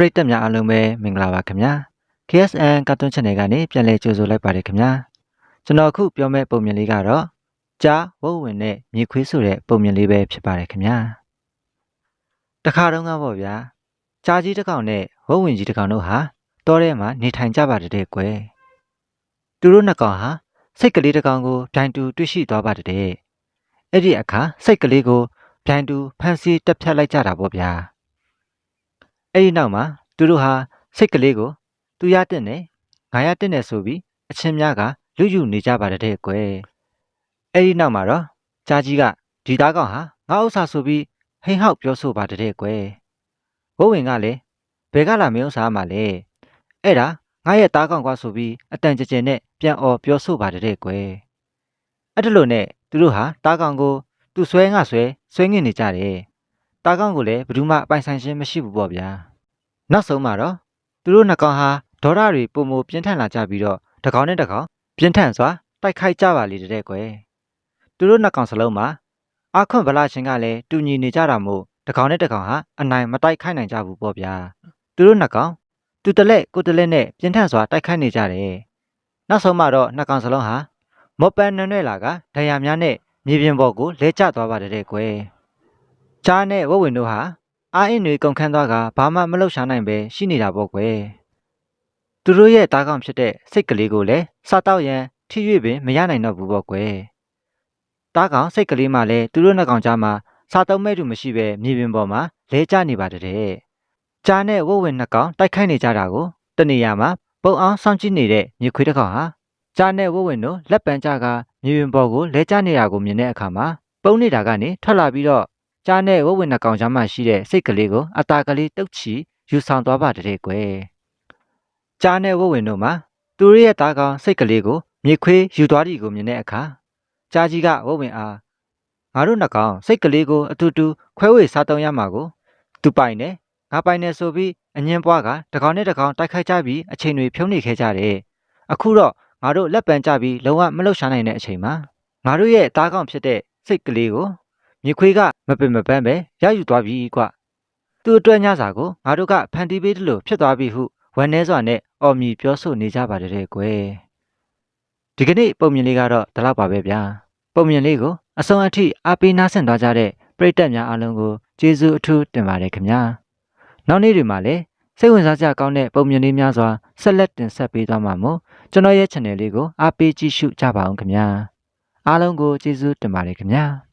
ပရိသတ်များအားလုံးပဲမင်္ဂလာပါခင်ဗျာ KSN ကာတွန်း channel ကနေပြန်လည်ကြိုဆိုလိုက်ပါတယ်ခင်ဗျာကျွန်တော်အခုပြောမယ့်ပုံမြင်လေးကတော့ကြားဝုတ်ဝင်နဲ့မြေခွေးဆိုတဲ့ပုံမြင်လေးပဲဖြစ်ပါတယ်ခင်ဗျာတခါတုန်းကပေါ့ဗျာကြားကြီးတစ်ကောင်နဲ့ဝုတ်ဝင်ကြီးတစ်ကောင်တို့ဟာတောထဲမှာနေထိုင်ကြပါတဲ့ကွယ်သူတို့နှစ်ကောင်ဟာစိတ်ကလေးတစ်ကောင်ကိုပြိုင်တူတွေ့ရှိသွားပါတဲ့အဲ့ဒီအခါစိတ်ကလေးကိုပြိုင်တူဖန်ဆီးတက်ဖြတ်လိုက်ကြတာပေါ့ဗျာ အဲ့ဒီနောက်မှာသူတို့ဟာစိတ်ကလေးကိုသူရတဲ့နဲ့ငါရတဲ့နဲ့ဆိုပြီးအချင်းများကလူယူနေကြပါတဲ့ကွယ်အဲ့ဒီနောက်မှာတော့ကြာကြီးကဒီသားကောင်ဟာငါဥစ္စာဆိုပြီးဟိန်ဟောက်ပြောဆိုပါတဲ့ကွယ်ဘိုးဝင်ကလည်းဘယ်ကလာမင်းဥစ္စာမှလဲအဲ့ဒါငါရဲ့သားကောင်ကွာဆိုပြီးအတန်ကြကြနဲ့ပြန်អော်ပြောဆိုပါတဲ့ကွယ်အဲ့ဒါလို့နဲ့သူတို့ဟာသားကောင်ကိုသူဆွဲငါဆွဲဆွဲငင်နေကြတယ်သားကောင်ကိုလည်းဘယ်သူမှပိုင်ဆိုင်ခြင်းမရှိဘူးပေါ့ဗျာ နောက်ဆုံးမှာတော့သူတို့နှစ်ကောင်ဟာဒေါရတွေပုံမပြင်းထန်လာကြပြီးတော့တစ်ကောင်နဲ့တစ်ကောင်ပြင်းထန်စွာတိုက်ခိုက်ကြပါလေတဲ့ကွယ်သူတို့နှစ်ကောင်စလုံးမှာအာခွန့်ဗလာရှင်ကလည်းတူညီနေကြတာမို့တစ်ကောင်နဲ့တစ်ကောင်ဟာအနိုင်မတိုက်ခိုက်နိုင်ကြဘူးပေါ့ဗျာသူတို့နှစ်ကောင်သူတလက်ကိုတလက်နဲ့ပြင်းထန်စွာတိုက်ခိုက်နေကြတယ်နောက်ဆုံးမှာတော့နှစ်ကောင်စလုံးဟာမော်ပန်နွဲ့နွဲ့လာကဒဏ်ရာများနဲ့မြေပြင်ပေါ်ကိုလဲကျသွားပါတယ်တဲ့ကွယ်ချားနဲ့ဝဝဝင်တို့ဟာ အာအင်းတွေကုန်ခန်းသွားကဘာမှမလုပ်ရှာနိုင်ပဲရှိနေတာပေါ့ကွယ်သူတို့ရဲ့တားကောင်ဖြစ်တဲ့စိတ်ကလေးကိုလည်းစားတော့ရန်ထိ၍ပင်မရနိုင်တော့ဘူးပေါ့ကွယ်တားကောင်စိတ်ကလေးမှလည်းသူတို့နှစ်ကောင်ကြားမှာစားတော့မဲ့သူမရှိပဲမြေပြင်ပေါ်မှာလဲကျနေပါတဲ့ကြားနဲ့ဝုတ်ဝင်နှစ်ကောင်တိုက်ခိုက်နေကြတာကိုတနေရာမှာပုံအောင်စောင့်ကြည့်နေတဲ့မြေခွေးတစ်ကောင်ဟာကြားနဲ့ဝုတ်ဝင်တို့လက်ပံကြကမြေပြင်ပေါ်ကိုလဲကျနေတာကိုမြင်တဲ့အခါမှာပုံနေတာကနေထွက်လာပြီးတော့ ကြားနဲ့ဝဝဝင်နှကောင်ကြားမှာရှိတဲ့စိတ်ကလေးကိုအตาကလေးတုတ်ချီယူဆောင်သွားပါတဲ့ကွယ်ကြားနဲ့ဝဝဝင်တို့မှာသူတို့ရဲ့သားကောင်စိတ်ကလေးကိုမြေခွေးယူသွားသည်ကိုမြင်တဲ့အခါကြားကြီးကဝဝဝင်အားငါတို့နှကောင်စိတ်ကလေးကိုအတူတူခွဲဝေစားတုံးရမှာကိုသူပိုင်နေငါပိုင်နေဆိုပြီးအငင်းပွားကတကောင်နဲ့တကောင်တိုက်ခိုက်ကြပြီးအချိန်တွေဖြုံးနေခဲ့ကြတယ်အခုတော့ငါတို့လက်ပံကြပြီးလုံးဝမလှုပ်ရှားနိုင်တဲ့အချိန်မှာငါတို့ရဲ့သားကောင်ဖြစ်တဲ့စိတ်ကလေးကို မြေခွေးကမပင်မပန်းပဲရယူသွားပြီကွသူ့အတွက်ညစာကိုငါတို့ကဖန်တီးပေးတယ်လို့ဖြစ်သွားပြီဟုဝမ်းနဲစွာနဲ့အော်မြည်ပြောဆိုနေကြပါတယ်တဲ့ကွယ်ဒီကနေ့ပုံမြင်လေးကတော့ဒီလောက်ပါပဲဗျာပုံမြင်လေးကိုအဆုံးအထိအားပေးနားဆင်သွားကြတဲ့ပရိသတ်များအားလုံးကိုကျေးဇူးအထူးတင်ပါတယ်ခင်ဗျာနောက်နေ့တွေမှာလည်းစိတ်ဝင်စားစရာကောင်းတဲ့ပုံမြင်လေးများစွာဆက်လက်တင်ဆက်ပေးသွားမှာမို့ကျွန်တော်ရဲ့ channel လေးကိုအားပေးကြည့်ရှုကြပါအောင်ခင်ဗျာအားလုံးကိုကျေးဇူးတင်ပါတယ်ခင်ဗျာ